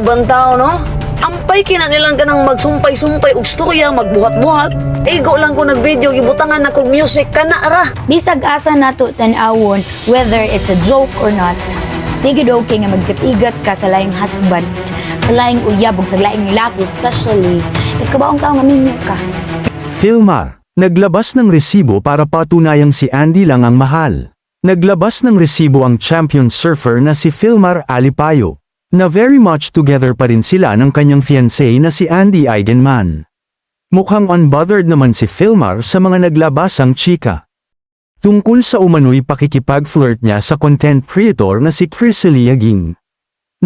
ubang tao, no? Ampay kina nilang ganang magsumpay-sumpay ug storya magbuhat-buhat. Ego lang ko nag-video gibutangan na kog music kana ra. Bisag asa nato tan-awon whether it's a joke or not. Di gid okay nga magkatigat ka sa laing husband, sa laing uyab ug sa laing lalaki, especially if kabaong tao nga minyo ka. Filmar, naglabas ng resibo para patunayang si Andy lang ang mahal. Naglabas ng resibo ang champion surfer na si Filmar Alipayo, na very much together pa rin sila ng kanyang fiancé na si Andy Eigenman. Mukhang unbothered naman si Filmar sa mga naglabasang chika. Tungkol sa umano'y pakikipag-flirt niya sa content creator na si Chris Eliaging.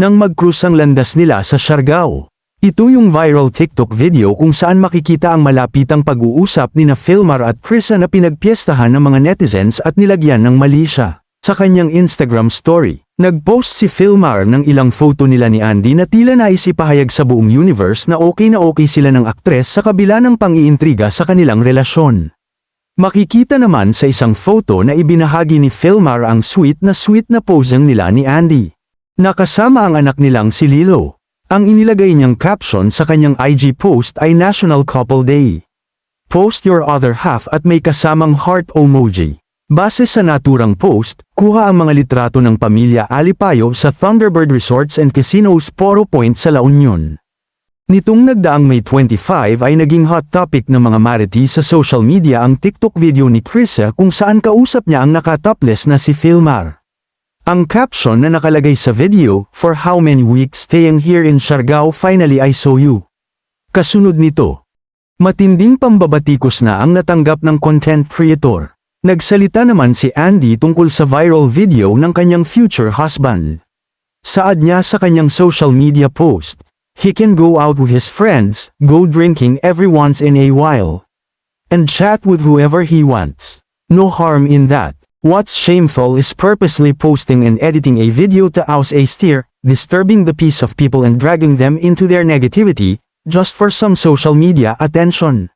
Nang mag-cruise ang landas nila sa Siargao. Ito yung viral TikTok video kung saan makikita ang malapitang pag-uusap ni na Filmar at Krisa na pinagpiestahan ng mga netizens at nilagyan ng mali siya. Sa kanyang Instagram story, nag-post si Filmar ng ilang photo nila ni Andy na tila nais ipahayag sa buong universe na okay na okay sila ng aktres sa kabila ng pang-iintriga sa kanilang relasyon. Makikita naman sa isang photo na ibinahagi ni Filmar ang sweet na sweet na posing nila ni Andy. Nakasama ang anak nilang si Lilo. Ang inilagay niyang caption sa kanyang IG post ay National Couple Day. Post your other half at may kasamang heart emoji. Base sa naturang post, kuha ang mga litrato ng pamilya Alipayo sa Thunderbird Resorts and Casinos Poro Point sa La Union. Nitong nagdaang May 25 ay naging hot topic ng mga mariti sa social media ang TikTok video ni Krisa kung saan kausap niya ang nakatopless na si Filmar. Ang caption na nakalagay sa video, For how many weeks staying here in Siargao finally I saw you. Kasunod nito. Matinding pambabatikos na ang natanggap ng content creator. Nagsalita naman si Andy tungkol sa viral video ng kanyang future husband. Saad niya sa kanyang social media post, he can go out with his friends, go drinking every once in a while, and chat with whoever he wants. No harm in that. What's shameful is purposely posting and editing a video to oust a steer, disturbing the peace of people and dragging them into their negativity, just for some social media attention.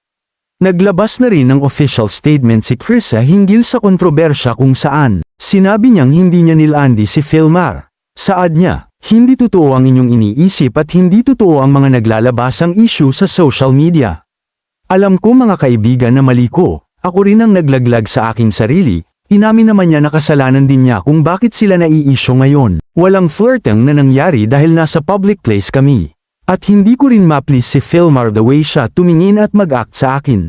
Naglabas na rin ng official statement si Krisa hinggil sa kontrobersya kung saan, sinabi niyang hindi niya nilandy si Filmar. Saad niya, hindi totoo ang inyong iniisip at hindi totoo ang mga naglalabasang issue sa social media. Alam ko mga kaibigan na mali ko, ako rin ang naglaglag sa aking sarili, inamin naman niya na kasalanan din niya kung bakit sila nai-issue ngayon. Walang flirting na nangyari dahil nasa public place kami. At hindi ko rin ma-please si Filmar the way siya tumingin at mag-act sa akin.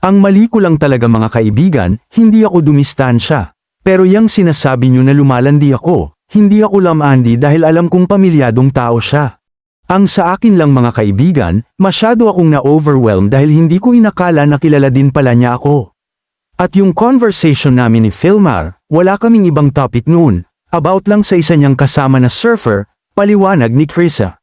Ang mali ko lang talaga mga kaibigan, hindi ako dumistansya. Pero yang sinasabi niyo na lumalandi ako, hindi ako lamandi dahil alam kong pamilyadong tao siya. Ang sa akin lang mga kaibigan, masyado akong na-overwhelm dahil hindi ko inakala na kilala din pala niya ako. At yung conversation namin ni Filmar, wala kaming ibang topic noon, about lang sa isa niyang kasama na surfer, paliwanag ni Krisa.